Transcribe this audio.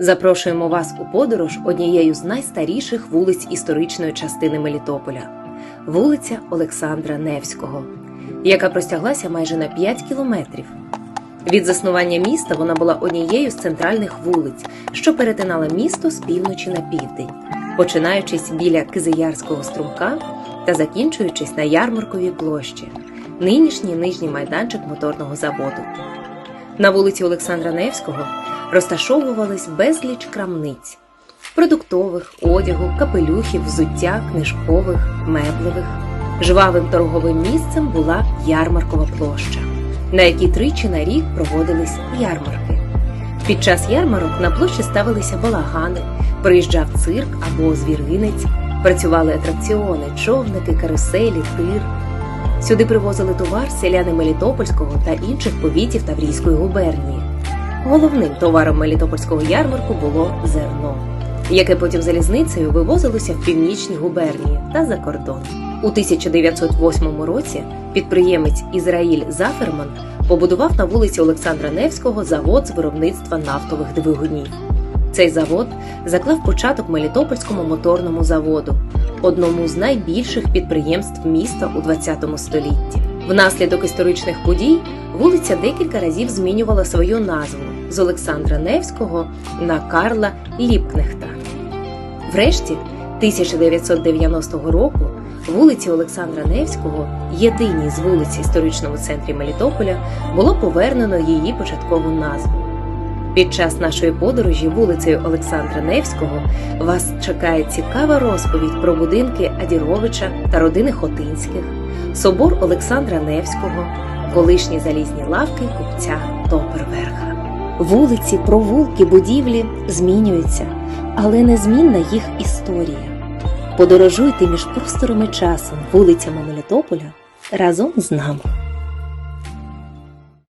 Запрошуємо вас у подорож однією з найстаріших вулиць історичної частини Мелітополя вулиця Олександра Невського, яка простяглася майже на 5 кілометрів. Від заснування міста вона була однією з центральних вулиць, що перетинала місто з півночі на південь, починаючись біля Кизиярського струмка та закінчуючись на ярмарковій площі, нинішній нижній майданчик моторного заводу. На вулиці Олександра Невського розташовувались безліч крамниць продуктових, одягу, капелюхів, взуття, книжкових, меблевих. Жвавим торговим місцем була ярмаркова площа, на якій тричі на рік проводились ярмарки. Під час ярмарок на площі ставилися балагани, приїжджав цирк або звіринець, працювали атракціони, човники, каруселі, тир. Сюди привозили товар селяни Мелітопольського та інших повітів Таврійської губернії. Головним товаром Мелітопольського ярмарку було зерно, яке потім залізницею вивозилося в північні губернії та за кордон. У 1908 році підприємець Ізраїль Заферман побудував на вулиці Олександра Невського завод з виробництва нафтових двигунів. Цей завод заклав початок Мелітопольському моторному заводу, одному з найбільших підприємств міста у ХХ столітті. Внаслідок історичних подій вулиця декілька разів змінювала свою назву з Олександра Невського на Карла Ліпкнехта. Врешті, 1990 року, вулиці Олександра Невського, єдиній з вулиць історичному центрі Мелітополя, було повернено її початкову назву. Під час нашої подорожі вулицею Олександра Невського вас чекає цікава розповідь про будинки Адіровича та родини Хотинських, собор Олександра Невського, колишні залізні лавки купця Топерверха. Вулиці, провулки, будівлі змінюються, але незмінна їх історія. Подорожуйте між просторами часом, вулицями Мелітополя разом з нами.